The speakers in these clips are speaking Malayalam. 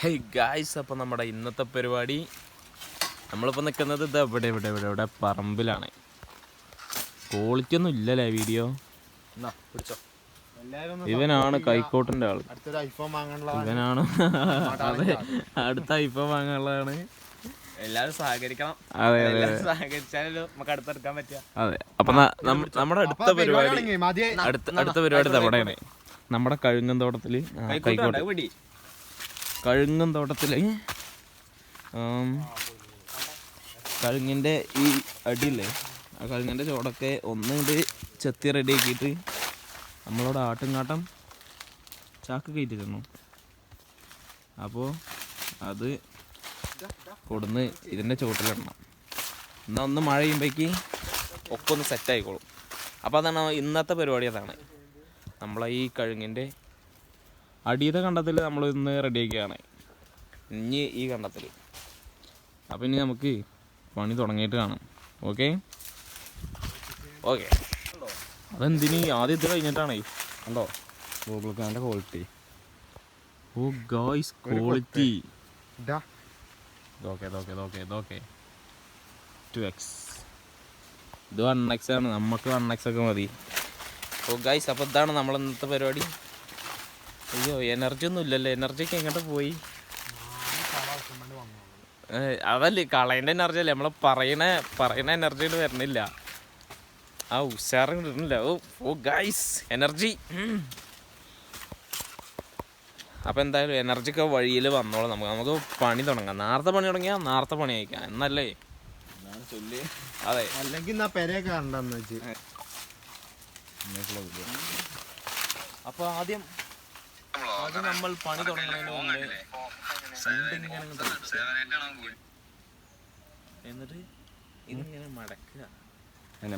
ഹേയ് ഗായ്സ് അപ്പോൾ നമ്മുടെ ഇന്നത്തെ പരിപാടി നമ്മളിപ്പോൾ നിൽക്കുന്നത് ഇത് ഇവിടെ ഇവിടെ ഇവിടെ ഇവിടെ പറമ്പിലാണ്. ക്വാളിറ്റി ഒന്നും ഇല്ലല്ലേ വീഡിയോ പിടിച്ചോ. ഇവനാണ് കൈക്കോട്ടിന്റെ ആൾ ഇവനാണ് അതെ അടുത്ത ഐഫോൺ വാങ്ങാനുള്ളതാണ്. എല്ലാവരും സഹകരിക്കണം. അതെ അതെ അതെ. അപ്പൊ നമ്മുടെ അടുത്ത പരിപാടി അടുത്ത അടുത്ത പരിപാടി ഇവിടെയാണ് നമ്മുടെ കഴുങ്ങന്തോട്ടത്തിൽ കൈക്കോട്ട് പിടി കഴുങ്ങൻ തോട്ടത്തിൽ കഴുങ്ങിന്റെ ഈ അടിയില്ലേ? ആ കഴുങ്ങിന്റെ ചോടൊക്കെ ഒന്ന് ഇത് ചെത്തി റെഡിയാക്കിയിട്ട് നമ്മളോട് ആട്ടുംകാട്ടം ചാക്ക് കയറ്റിരുന്നു. അപ്പോൾ അത് കൊടുന്ന് ഇതിന്റെ ചുവട്ടിലിടണം. എന്നാൽ ഒന്ന് മഴ ചെയ്യുമ്പോഴേക്ക് ഒക്കെ ഒന്ന് സെറ്റായിക്കോളും അപ്പോൾ അതാണ് ഇന്നത്തെ പരിപാടി അതാണ്. നമ്മളെ ഈ കഴുങ്ങിന്റെ അടിയത്തെ കണ്ടത്തിൽ നമ്മൾ ഇന്ന് റെഡിയാക്കിയാണ് ഇനി ഈ കണ്ടത്തിൽ അപ്പം ഇനി നമുക്ക് പണി തുടങ്ങിയിട്ട് കാണാം. ഓക്കെ ഓക്കെ അതെന്തിന്? ആദ്യം ഇത് കഴിഞ്ഞിട്ടാണേ. കണ്ടോ? ഗൂഗിൾ ക്യാന്റെ ക്വാളിറ്റി ഓ ഗായ്സ് ക്വാളിറ്റി ഇതാ. ഇതൊക്കെ ഇതൊക്കെ ഇതൊക്കെ ഇതൊക്കെ ടു എക്സ് ഇത് വൺ എക്സ് ആണ്. നമുക്ക് വൺ എക്സ് ഒക്കെ മതി. ഓ ഗൈസ് അപ്പോൾ ഇതാണ് നമ്മൾ ഇന്നത്തെ പരിപാടി. അയ്യോ എനർജി ഒന്നും ഇല്ലല്ലോ. എനർജി ഒക്കെ എങ്ങോട്ട് പോയി? അതല്ലേ കളയേണ്ട എനർജി അല്ലേ? നമ്മളെ പറയണ പറയണ എനർജി വരുന്നില്ല. ആ ഉഷാറ് കിട്ടുന്നില്ല ഓ ഓ ഗൈസ് എനർജി അപ്പം എന്തായാലും എനർജിക്ക് വഴിയിൽ വന്നോളാം നമുക്ക്. നമുക്ക് പണി തുടങ്ങാം. നേരത്തെ പണി തുടങ്ങിയാൽ നേരത്തെ പണി അയക്കാം എന്നല്ലേ? ചൊല്ലി. അതെ. അല്ലെങ്കിൽ എന്നാ വെച്ച്. അപ്പോൾ ആദ്യം നമ്മൾ പണി തുടങ്ങുന്നതിന് മുമ്പേ. എന്നിട്ട് ഇതിങ്ങനെ മടക്കുക.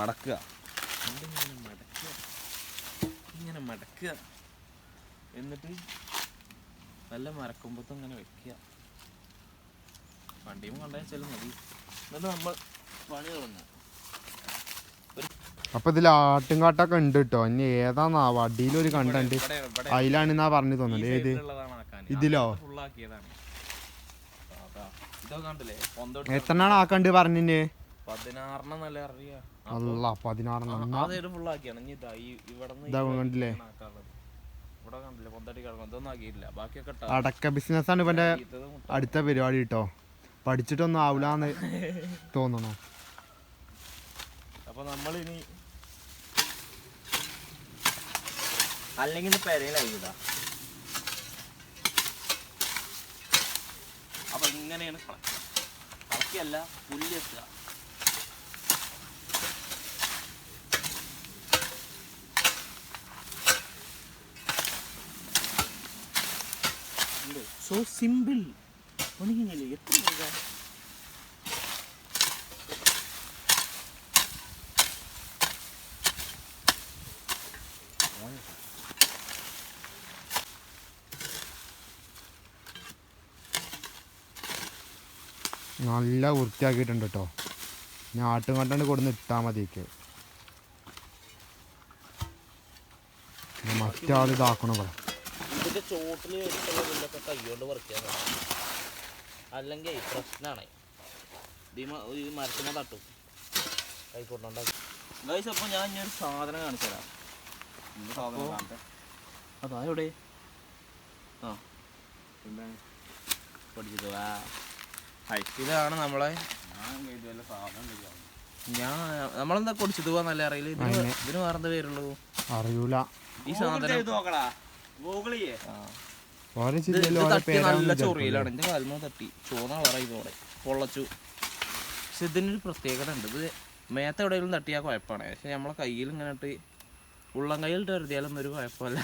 മടക്കുക. ഇതിങ്ങനെ മടക്കുക. ഇങ്ങനെ മടക്കുക. എന്നിട്ട് നല്ല മരക്കുമ്പത്തും ഇങ്ങനെ വെക്കുക. വണ്ടിയും കൊണ്ടുവച്ചാലും മതി. എന്നിട്ട് നമ്മൾ പണി തുടങ്ങുക. അപ്പൊ ഇതിൽ ആട്ടുംകാട്ടൊക്കെ ഉണ്ട് കേട്ടോ ഇനി ഏതാന്നാ വടിയിലൊരു കണ്ടുണ്ട്. അതിലാണ് എന്നാ പറഞ്ഞു തോന്നുന്നത്. ഏത്. ഇതിലോ? കണ്ട് എത്രണ്ണാണ് ആക്കണ്ട് പറഞ്ഞിന്? അല്ല പതിനാറെണ്ണം കണ്ടില്ലേ? അടക്ക ബിസിനസ് ആണ് ഇവന്റെ അടുത്ത പരിപാടി കേട്ടോ പഠിച്ചിട്ടൊന്നും ആവൂലെന്ന് തോന്നണോ. അപ്പൊ നമ്മളിനി അല്ലെങ്കിൽ പെരയിലായിട്ടാ അപ്പൊ ഇങ്ങനെയാണ് കളക്ക കളക്കിയല്ല പുല്ലെത്തുക സോ സിമ്പിൾ ഒന്നിങ്ങനെ എത്ര നല്ല വൃത്തിയാക്കിയിട്ടുണ്ട് കേട്ടോ. ഞാൻ ആട്ടും കണ്ടാണ്ട് കൊടുന്ന് ഇട്ടാൽ മതിയൊക്കെ. മറ്റാൾ ഇതാക്കണം ഇവിടെ. അല്ലെങ്കിൽ പ്രശ്നമാണ് ഈ മരത്തിനെ തട്ടും. കൈക്കൊണ്ടുണ്ടാക്കി ഗൈസ് അപ്പോൾ ഞാൻ ഇനി ഒരു സാധനം കാണിച്ചു തരാം. അതാ എവിടെ? ആ. പഠിച്ചത് വാ. ഇതാണ് നമ്മളെ. ഞാൻ നമ്മളെന്താ പൊടിച്ചത് നല്ല അറിയില്ല. ഇതിന് ഇതിന് വേറെന്താ പേരുള്ളൂ? അറിയൂല. ഈ സാധനം. തട്ടി നല്ല ചൊറിയിലാണ്. എന്റെ കാൽമ തട്ടി. ചോന്ന കളറായി ഇതോടെ പൊള്ളച്ചു. പക്ഷെ ഇതിനൊരു പ്രത്യേകത ഉണ്ട്. ഇത് മേത്ത എവിടെയെങ്കിലും തട്ടിയാൽ കുഴപ്പമാണ് പക്ഷെ നമ്മളെ കയ്യിൽ ഇങ്ങനെ ഇട്ട് ഉള്ളം കയ്യിൽ കരുതിയാലൊന്നും ഒരു കുഴപ്പമില്ല.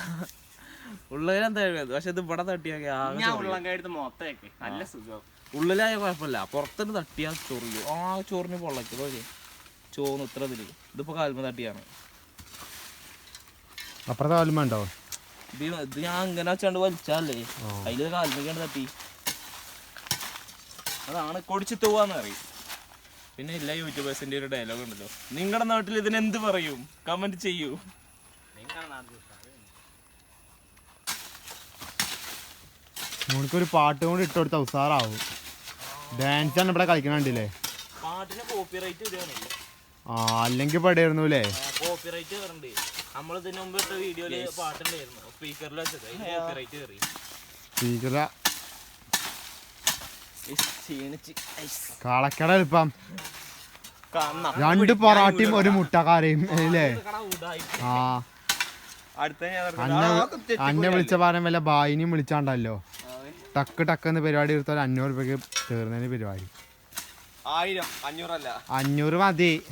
എഴുതുന്നത് പക്ഷെ ഇത് ഇവിടെ തട്ടിയാൽ ആകെ ഞാൻ ചൊറിയും. ഉള്ളങ്കായിട്ട് മൊത്തമൊക്കെ നല്ല സുഖം. ഉള്ളിലായ കുഴപ്പമില്ല. പുറത്തുനിന്ന് തട്ടിയാൽ ചൊറിയും. ആ ചോറിന് പൊള്ളച്ചു പോലെ ചോന്ന് ഇത്ര ഇതിൽ. ഇതിപ്പോ കാൽമ തട്ടിയാണ്. അപ്പുറത്തെ കാൽമ ഉണ്ടോ ഇത് ഇത് ഞാൻ ഇങ്ങനെ വെച്ചാണ്ട് വലിച്ചാലേ അതിൽ അതിൽ കാൽമയ്ക്കാണ്ട് തട്ടി. അതാണ് കൊടിച്ചിട്ട് പോവാന്ന് പറയും. പിന്നെ എല്ലാ യൂട്യൂബേഴ്സിന്റെ ഒരു ഡയലോഗ് ഉണ്ടല്ലോ. നിങ്ങളുടെ നാട്ടിൽ ഇതിന് എന്ത് പറയും? കമന്റ് ചെയ്യൂ. ഒരു പാട്ട് കൊണ്ട് ഇട്ട് കൊടുത്ത ഉസാറാവും. ഡാൻസ് ആണ് ഇവിടെ കളിക്കണണ്ടില്ലേ പാട്ടിന് കോപ്പിറൈറ്റ് വരികയാണ് ആ അല്ലെങ്കിൽ പടയായിരുന്നു അല്ലേ കോപ്പിറൈറ്റ് കയറുന്നുണ്ട് നമ്മൾ ഇതിന് മുമ്പ് ഇട്ട വീഡിയോയിൽ പാട്ടുണ്ടായിരുന്നു. സ്പീക്കറിൽ വെച്ചത്. കോപ്പിറൈറ്റ് കയറി സ്പീക്കറ ക്ഷീണിച്ച്. കാളക്കട എളുപ്പം. രണ്ട് പൊറാട്ടയും ഒരു മുട്ടക്കാരയും അല്ലേ? ആ. അന്നെ വിളിച്ച പാരം വല്ല ബായിനെയും വിളിച്ചാണ്ടല്ലോ. ടക്ക് ടക്ക് എന്ന പരിപാടി എടുത്താൽ അഞ്ഞൂറ് രൂപയ്ക്ക് തീർന്നതിന് പരിപാടി. ആയിരം അഞ്ഞൂറല്ല. അഞ്ഞൂറ് മതി.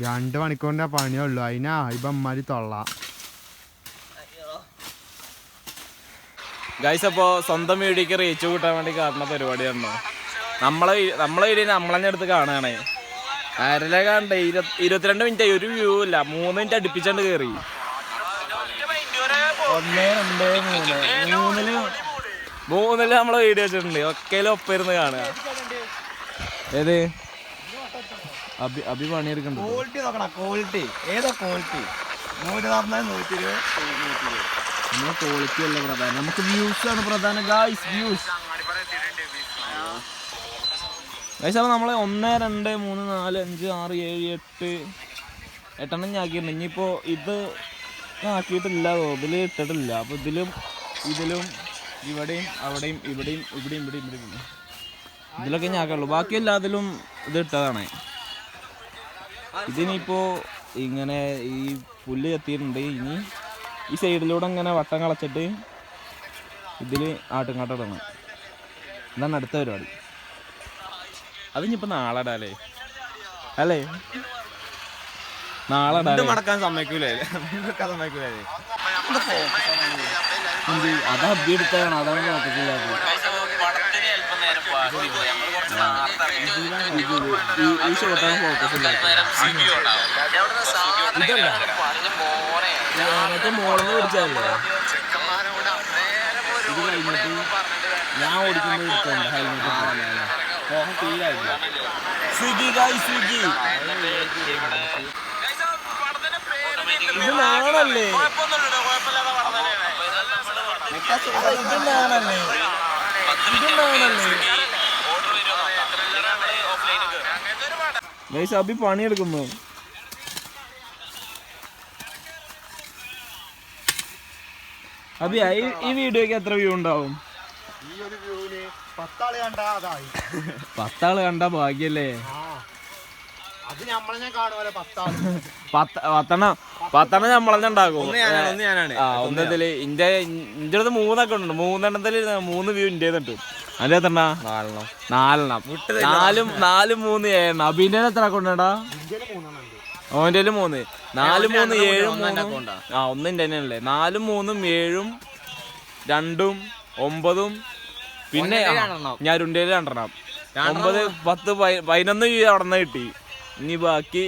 രണ്ട് മണിക്കൂറിന്റെ പണിയേ ഉള്ളു. അതിനാ ഇപ്പം അമ്മാരി തൊള്ള. ഗൈസ് അപ്പോൾ സ്വന്തം വീടിക്ക് റീച്ച് കൂട്ടാൻ വേണ്ടി കാണുന്ന പരിപാടിയാണോ നമ്മളെ നമ്മളെ വീടിന് നമ്മളെന്നെ അടുത്ത് കാണുകയാണേ. ആരല്ലേ കണ്ടേ ഇരുപത്തിരണ്ട് മിനിറ്റ് ഒരു വ്യൂ ഇല്ല. മൂന്ന് മിനിറ്റ് അടുപ്പിച്ചാണ്ട് കയറി ഒന്ന് രണ്ട് മൂന്ന്. മൂന്നിൽ മൂന്നിൽ നമ്മളെ വീഡിയോ വെച്ചിട്ടുണ്ട്. ഒക്കെയിലും ഒപ്പിരുന്ന് കാണുക. ഏത്? അഭി അഭി പണിയെടുക്കണ്ടോ ക്വാളിറ്റി നോക്കണം ക്വാളിറ്റി ഏതാ ക്വാളിറ്റി നൂറ്റി നാൽപ്പത് നൂറ്റി ഇരുപത് നൂറ്റി ഇരുപത് നമ്മളെ ക്വാളിറ്റി അല്ല പ്രധാനം. നമുക്ക് വ്യൂസ് ആണ് പ്രധാനം. ഗായ്സ് വ്യൂസ് ഗൈസ് അപ്പോൾ നമ്മൾ ഒന്ന് രണ്ട് മൂന്ന് നാല് അഞ്ച് ആറ് ഏഴ് എട്ട് എട്ടെണ്ണം ഞാൻ ഇനിയിപ്പോ ഇനിയിപ്പോൾ ഇത് ആക്കിയിട്ടില്ല ഇതിൽ ഇട്ടിട്ടില്ല. അപ്പോൾ ഇതിലും ഇതിലും ഇവിടെയും അവിടെയും ഇവിടെയും ഇവിടെയും ഇവിടെയും ഇവിടെയും. ഇതിലൊക്കെ ഞാൻ ആക്കുള്ളൂ ബാക്കി എല്ലാത്തിലും ഇത് ഇട്ടതാണ്. ഇതിനിപ്പോ ഇങ്ങനെ ഈ പുല്ല് എത്തിയിട്ടുണ്ട് ഇനി ഈ സൈഡിലൂടെ ഇങ്ങനെ വട്ടം കളച്ചിട്ട് ഇതിൽ ആട്ടുംകാട്ടിടണം ഇതാണ് അടുത്ത പരിപാടി. അതിനിപ്പോ നാളെ ഇടാലേ അല്ലേ? നാളെ മടക്കാൻ സമ്മതിക്കൂലേ? സമ്മതിക്കൂലേ? അത് അബി എടുത്താണ് അതാണ് നോക്കത്തില്ല ഈ ഷോട്ടാണ് ഫോക്കസ് ഇതല്ല. മറ്റേ മോളെന്ന് പിടിച്ചതല്ലേ ഇത് കഴിഞ്ഞിട്ട് ഞാൻ ഓടിക്കുമ്പോൾ എടുത്തോണ്ട് ഹെൽമെറ്റ് ഫീലായില്ല സ്വിഗ്ഗി ഗായ് സ്വിഗ്ഗി. ഇത് നാണല്ലേ ഇത് നാണല്ലേ ഇത് നാണല്ലേ ഗൈസ് അബി പണിയെടുക്കുന്നു. അബി ഈ- ഈ വീഡിയോക്ക് എത്ര വ്യൂ ഉണ്ടാവും? ഈ ഒരു വ്യൂവിന് പത്താൾ കണ്ടാ അതായി. പത്താൾ കണ്ട ഭാഗ്യല്ലേ അത് നമ്മളെ കാണുമല്ലോ പത്താൾ പത്ത് പത്തെണ്ണം പത്തെണ്ണം നമ്മളെന്നെ ഉണ്ടാക്കും. ആ ഒന്നതിൽ ഇന്റെ ഇന്റെ അടുത്ത് മൂന്നൊക്കെ ഉണ്ട്. മൂന്നെണ്ണത്തിൽ മൂന്ന് വ്യൂ ഇന്ത്യ ഉണ്ട് അതിന്റെ എത്ര നാലെണ്ണം. നാലെണ്ണം. നാലും നാലും മൂന്ന് ഏഴെണ്ണം അബിന്റെ എത്ര കൊണ്ടാ ഓന്റെ മൂന്ന്. നാലും മൂന്ന് ഏഴും. ആ. ഒന്നിന്റെ തന്നെയല്ലേ നാലും മൂന്നും ഏഴും രണ്ടും ഒമ്പതും പിന്നെ. ഞാൻ രണ്ടേൽ രണ്ടെണ്ണം. ഒമ്പത് പത്ത് പതി- പതിനൊന്ന് വ്യൂ അവിടെ നിന്ന് കിട്ടി. ഇനി ബാക്കി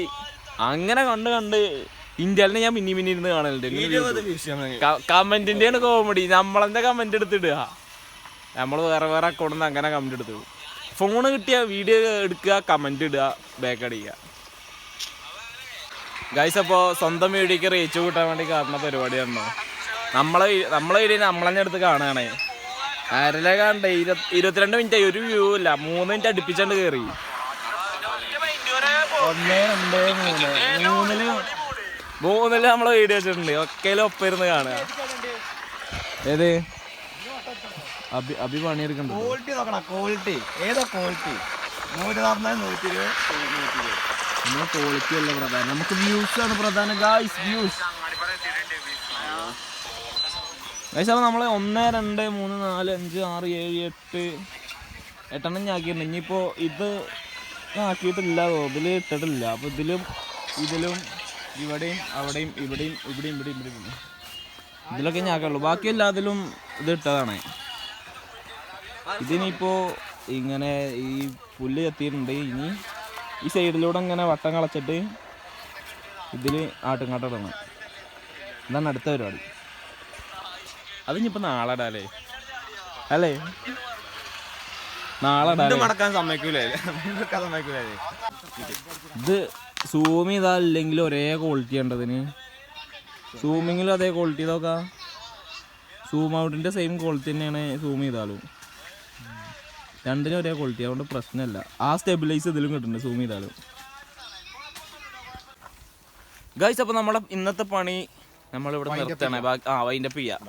അങ്ങനെ കണ്ട് കണ്ട് ഇന്ത്യയിലെ ഞാൻ മിന്നി മിന്നി ഇരുന്ന് കാണലുണ്ട്. കമന്റിന്റെയാണ് കോമഡി നമ്മളെന്താ കമന്റ് എടുത്തിടുക? നമ്മൾ വേറെ വേറെ അക്കൗണ്ടിൽ നിന്ന് അങ്ങനെ കമന്റ് എടുത്തു. ഫോൺ കിട്ടിയ വീഡിയോ എടുക്കുക കമന്റ് ഇടുക ബാക്ക് അടിക്കുക. ഗൈസ് അപ്പോൾ സ്വന്തം വീഡിയോക്ക് റീച്ച് കൂട്ടാൻ വേണ്ടി കാണുന്ന പരിപാടിയാണോ നമ്മളെ നമ്മളെ വീഡിയോ നമ്മളെന്നെ എടുത്ത് കാണുകയാണേ. ആരല്ലേ കാണണ്ടേ ഇരുപത്തി ഇരുപത്തിരണ്ട് മിനിറ്റ് ആയി. ഒരു വ്യൂ ഇല്ല. മൂന്ന് മിനിറ്റ് അടുപ്പിച്ചാണ്ട് കയറി ഒന്ന് രണ്ട് മൂന്ന്. മൂന്നിൽ മൂന്നിൽ നമ്മളെ വീഡിയോ വെച്ചിട്ടുണ്ട്. ഒക്കെയിലും ഒപ്പം ഇരുന്ന് കാണുക. ഏത്? അഭി അഭി പണിയെടുക്കണ്ട? ക്വാളിറ്റി നോക്കണം ക്വാളിറ്റി ഏതാ ക്വാളിറ്റി നൂറ്റി നാൽപ്പത് നൂറ്റി ഇരുപത്. നൂറ്റി ഇരുപത് നമ്മളെ ക്വാളിറ്റി അല്ല പ്രധാനം. നമുക്ക് വ്യൂസ് ആണ് പ്രധാനം. ഗായ്സ് വ്യൂസ് ഗൈസ് അപ്പോൾ നമ്മൾ ഒന്ന് രണ്ട് മൂന്ന് നാല് അഞ്ച് ആറ് ഏഴ് എട്ട് എട്ടെണ്ണം ഞാൻ ഇനിയിപ്പോ ഇനിയിപ്പോൾ ഇത് ആക്കിയിട്ടില്ല ഇതിൽ ഇട്ടിട്ടില്ല. അപ്പോൾ ഇതിലും ഇതിലും ഇവിടെയും അവിടെയും ഇവിടെയും ഇവിടെയും ഇവിടെയും ഇവിടെയും. ഇതിലൊക്കെ ഞാൻ ആക്കുള്ളൂ ബാക്കി എല്ലാത്തിലും ഇത് ഇട്ടതാണ്. ഇതിനിപ്പോൾ ഇങ്ങനെ ഈ പുല്ല് എത്തിയിട്ടുണ്ട് ഇനി ഈ സൈഡിലൂടെ ഇങ്ങനെ വട്ടം കളച്ചിട്ട് ഇതിൽ ആട്ടുംകാട്ടിടണം ഇതാണ് അടുത്ത പരിപാടി. അതിനിപ്പോ നാളെ ഇടാലേ അല്ലേ? നാളെ മടക്കാൻ സമ്മതിക്കൂലേ? സമ്മതിക്കൂലേ? ഇത് സൂം ചെയ്താൽ ഇല്ലെങ്കിൽ ഒരേ ക്വാളിറ്റി ഉണ്ടതിന് സൂമിങ്ങിലും അതേ ക്വാളിറ്റി നോക്കാം. സൂം ഔട്ടിന്റെ സെയിം ക്വാളിറ്റി തന്നെയാണ് സൂം ചെയ്താലും. രണ്ടിനും ഒരേ ക്വാളിറ്റി അതുകൊണ്ട് പ്രശ്നമില്ല ആ സ്റ്റെബിലൈസ് ഇതിലും കിട്ടുന്നുണ്ട് സൂം ചെയ്താലും. ഗൈസ് അപ്പോൾ നമ്മുടെ ഇന്നത്തെ പണി നമ്മളിവിടെ നിർത്തണേ ബാക്കി ആ വൈൻഡപ്പ് ചെയ്യാം.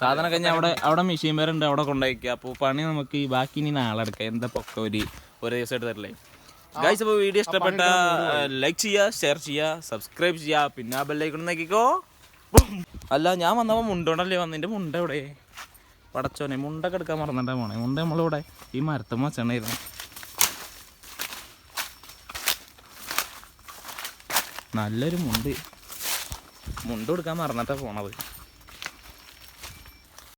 സാധനം കഴിഞ്ഞാൽ അവിടെ അവിടെ മെഷീൻ പേരുണ്ട് അവിടെ കൊണ്ടുപോയിക്കുക അപ്പോൾ പണി നമുക്ക് ഈ ബാക്കി ഇനി നാളെ എടുക്കാം. എന്താ പൊക്ക ഒരു ഒരു ദിവസം എടുത്ത് തരില്ലേ ഗൈസ് അപ്പോൾ വീഡിയോ ഇഷ്ടപ്പെട്ട ലൈക്ക് ചെയ്യുക ഷെയർ ചെയ്യുക സബ്സ്ക്രൈബ് ചെയ്യുക പിന്നെ ആ ബെല്ലൈക്കൺ നോക്കിക്കോ. അല്ല ഞാൻ വന്നപ്പോൾ മുണ്ടോണ്ടല്ലേ വന്നിന്റെ മുണ്ട എവിടെ? പടച്ചോനെ മുണ്ടൊക്കെ എടുക്കാൻ മറന്നിട്ടാ പോണേ മുണ്ട നമ്മളിവിടെ ഈ മരത്തമ്മ ചെണ്ണായിരുന്നു നല്ലൊരു മുണ്ട്. മുണ്ട് കൊടുക്കാൻ മറന്നിട്ടാ പോണത്.